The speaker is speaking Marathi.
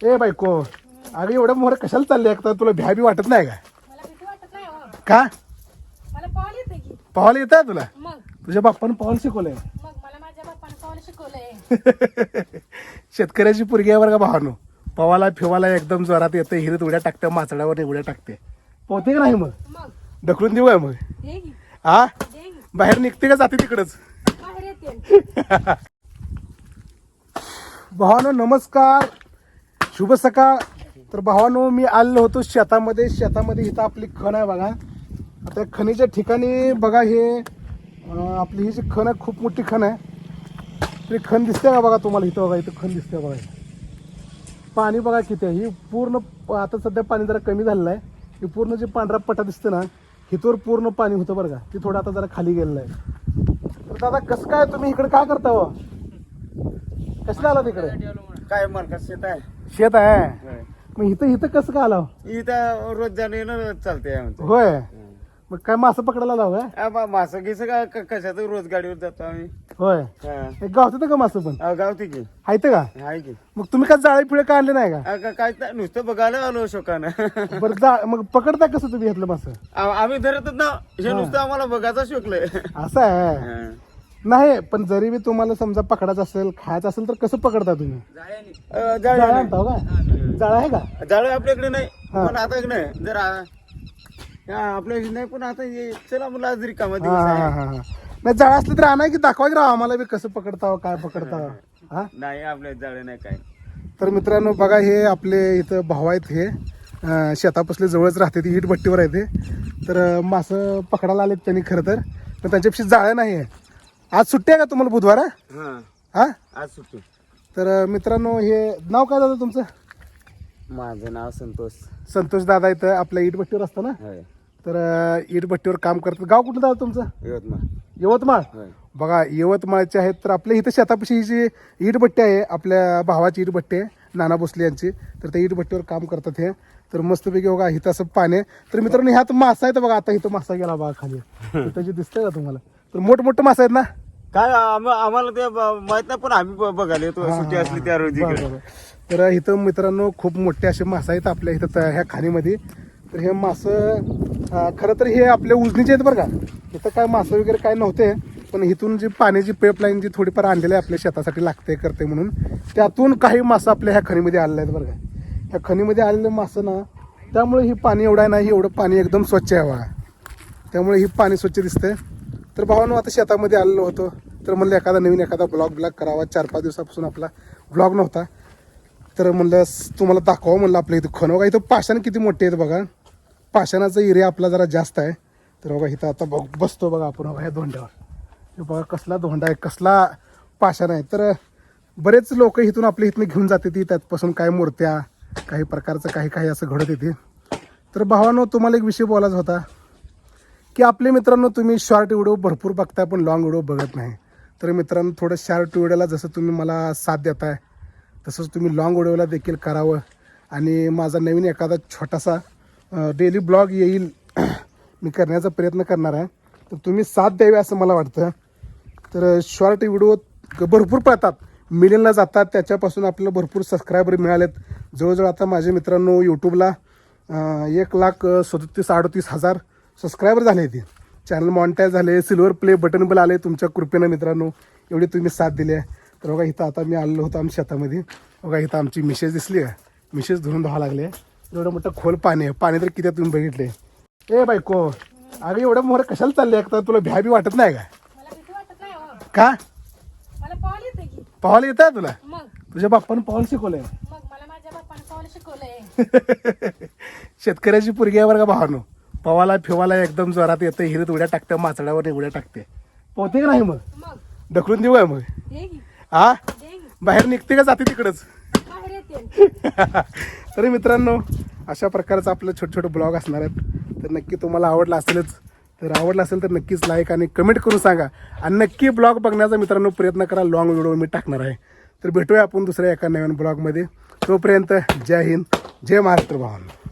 ए बायको अगं एवढं मोर कशाला चालले एकतर तुला भ्या बी वाटत नाही का? हो. का? पॉल येते येत तुला? तुझ्या बाप्पानं पवायला शिकवलंय. शेतकऱ्याची पुरगी आहे बरं का भावानो? पवाला फिवाला एकदम जोरात येते हिरीत उड्या टाकते माचड्यावर उड्या टाकते. पोहते का नाही मग? ढकलून देऊ आहे मग? हा बाहेर निघते का जाते तिकडच? भावानो नमस्कार. शुभ सकाळ. तर भावानो मी आलेलो होतो शेतामध्ये. शेतामध्ये इथं आपली खण आहे बघा. आता खणीच्या ठिकाणी बघा हे आपली ही जी खण आहे खूप मोठी खण आहे. ती खण दिसते का बघा तुम्हाला इथं बघा इथं खण दिसते बघा. पाणी बघा किती आहे. ही पूर्ण आता सध्या पाणी जरा कमी झालेलं आहे. ही पूर्ण जे पांढरा पटा दिसते ना हिथवर पूर्ण पाणी होतं बरं का. ती थोडं आता जरा खाली गेलेलं आहे. तर दादा कसं काय तुम्ही इकडे काय करता हो? कसं आला तिकडे काय मन शेत आहे? शेत आहे. मग इथं इथं कसं काय आला? इथं रोज जाणं येणं चालते आमचं. होय. मग काय मासं पकडायला आला हो काय? आ, मा- मासं का क- कशात रोज गाडीवर जातो आम्ही. होय. हा. गावचं का मासं पण? आ, गावठी की आहेत का? आहे की. मग तुम्ही काय जाळे पिळे काय आणले नाही का? आ, का- काय नुसतं बघायला आलो शोकानं. बरं जा मग पकडता कसं तुम्ही घेतलं मासं? आ- आम्ही धरतच ना. हे नुसतं आम्हाला बघायचं शोकलंय. असं आहे. नाही पण जरी बी तुम्हाला समजा पकडायचं असेल खायचं असेल तर कसं पकडता तुम्ही? जाळ जाळं आणता हो का जाळं आहे का? जाळ आपल्याकडे नाही हा. पण आता नाही जर आ- हा, आपल्या इथे नाही पण आता हे चला मुलं आज रिकामा हा दिवस हा आहे. हा हा. नाही जाळं असलं तर आणा की दाखवा की राव आम्हाला बी कसं पकडता काय पकडता हा. नाही आपल्या जाळे नाही काय. तर मित्रांनो बघा हे आपले इथं भाऊ आहेत हे. अं, शेतापासले जवळच राहते ती भट्टीवर आहे ते. तर अं, मासं पकडायला आलेत त्यांनी खरं तर. पण त्यांच्यापेक्षा जाळं नाही आहे. आज सुट्टी आहे का तुम्हाला बुधवार हा? हा. हा? आज सुट्टी. तर मित्रांनो हे नाव काय दादा तुमचं? माझं नाव संतोष. संतोष दादा इथं आपल्या इट भट्टीवर असतं ना होय. तर अं, इट भट्टीवर काम करतात. गाव कुठलं दादा तुमचं? यवतमाळ. यवतमाळ? होय. बघा यवतमाळचे आहेत तर आपल्या इथं शेतापाशी ही जी इटभट्टी आहे आपल्या भावाची इटभट्टी आहे नाना भोसले यांची तर त्या इटभट्टीवर काम करतात हे. तर मस्तपैकी बघा इथं असं पाणी आहे. तर मित्रांनो ह्यात मासा आहे तर बघा आता इथं मासा गेला बघा खाली. इथं जे दिसतंय का तुम्हाला? तर मोठमोठं मासा आहेत ना? काय आम- आम्हाला ते ब- माहीत नाही पण आम्ही ब- बघायला येतो सुट्टी असली त्या रोजी. बरं, बरं. तर इथं मित्रांनो खूप मोठे असे मासा आहेत आपल्या इथं ह्या खाणीमध्ये. तर हे मासं अं, खरं तर हे आपल्या उजनीचे आहेत बरं का. इथं काय मासं वगैरे काय नव्हते पण इथून जी पाण्याची पाईपलाईन जी थोडीफार आणलेली आहे आपल्या शेतासाठी लागते करते म्हणून त्यातून काही मासं आपल्या ह्या खणीमध्ये आलेले आहेत बरं का. ह्या खणीमध्ये आलेले मासं ना त्यामुळे ही पाणी एवढं आहे ना एवढं पाणी एकदम स्वच्छ आहे बघा. त्यामुळे ही पाणी स्वच्छ दिसतंय. तर भावानो आता शेतामध्ये आलेलो होतो. तर म्हणलं एखादा नवीन एखादा ब्लॉग ब्लॉग करावा. चार पाच दिवसापासून आपला ब्लॉग नव्हता. तर म्हणलं तुम्हाला दाखवा म्हणलं आपल्या इथं खण बघा इथं पाषाण किती मोठे आहेत बघा. पाषाणाचा एरिया आपला जरा जास्त आहे. तर बघा इथं आता बघ बसतो बघा आपण बघा या धोंड्यावर. हे बघा कसला धोंडा आहे कसला पाषाण आहे. तर बरेच लोक इथून आपल्या इथनं घेऊन जाते ती त्यातपासून काय मूर्त्या काही प्रकारचं काही काही असं घडत येते. तर भावानो तुम्हाला एक विषय बोलायचा होता. की आपले मित्रांनो तुम्ही शॉर्ट व्हिडिओ भरपूर बघताय पण लॉंग व्हिडिओ बघत नाही. तर मित्रांनो थोडं शॉर्ट व्हिडिओला जसं तुम्ही मला साथ देताय तसंच तुम्ही लॉंग व्हिडिओला देखील करावं. आणि माझा नवीन एखादा छोटासा डेली ब्लॉग येईल मी करण्याचा प्रयत्न करणार आहे. तर तुम्ही साथ द्यावी असं मला वाटतं. तर शॉर्ट व्हिडिओ भरपूर पळतात. मिलियनला जातात. त्याच्यापासून आपल्याला भरपूर सबस्क्रायबर मिळालेत. जवळजवळ आता माझे मित्रांनो यूट्यूबला एक लाख सदतीस अडतीस हजार सबस्क्रायबर झाले ते. चॅनल मॉनिटाईज झाले सिल्वर प्ले बटन पण आले तुमच्या कृपेनं मित्रांनो. एवढी तुम्ही साथ दिली आहे. तर बघा इथं आता मी आलेलो होतो आमच्या शेतामध्ये. बघा इथं आमची मिसेस दिसली आहे. मिसेस धुवून धुवा लागले एवढं मोठं खोल पाणी आहे. पाणी तर किती आहे तुम्ही बघितले? ए बायको अगं एवढं मोर कशाला चालले एकतर तुला भ्या बी वाटत नाही का हो. का? येते की. पवायला येत आहे तुला तुझ्या बाप्पानं पॉल शिकवलंय. शेतकऱ्याची पुरगी आहे बरं का भावानो? पवाला फिवाला एकदम जोरात येते हिरीत उड्या टाकते माचड्यावर उड्या टाकते पोहते का नाही मग? ढकलून देऊ आहे मग? हा? बाहेर निघते का जाते तिकडच? तरी मित्रांनो अशा प्रकारचं आपलं छोटे छोटे ब्लॉग असणार आहेत. तर नक्की तुम्हाला आवडलं असेलच तर आवडलं असेल तर नक्कीच लाईक आणि कमेंट करून सांगा. आणि नक्की ब्लॉग बघण्याचा मित्रांनो प्रयत्न करा लॉंग व्हिडिओ मी टाकणार आहे. तर भेटूया आपण दुसऱ्या एका नवीन ब्लॉगमध्ये. तोपर्यंत जय हिंद जय महाराष्ट्र भावांनो.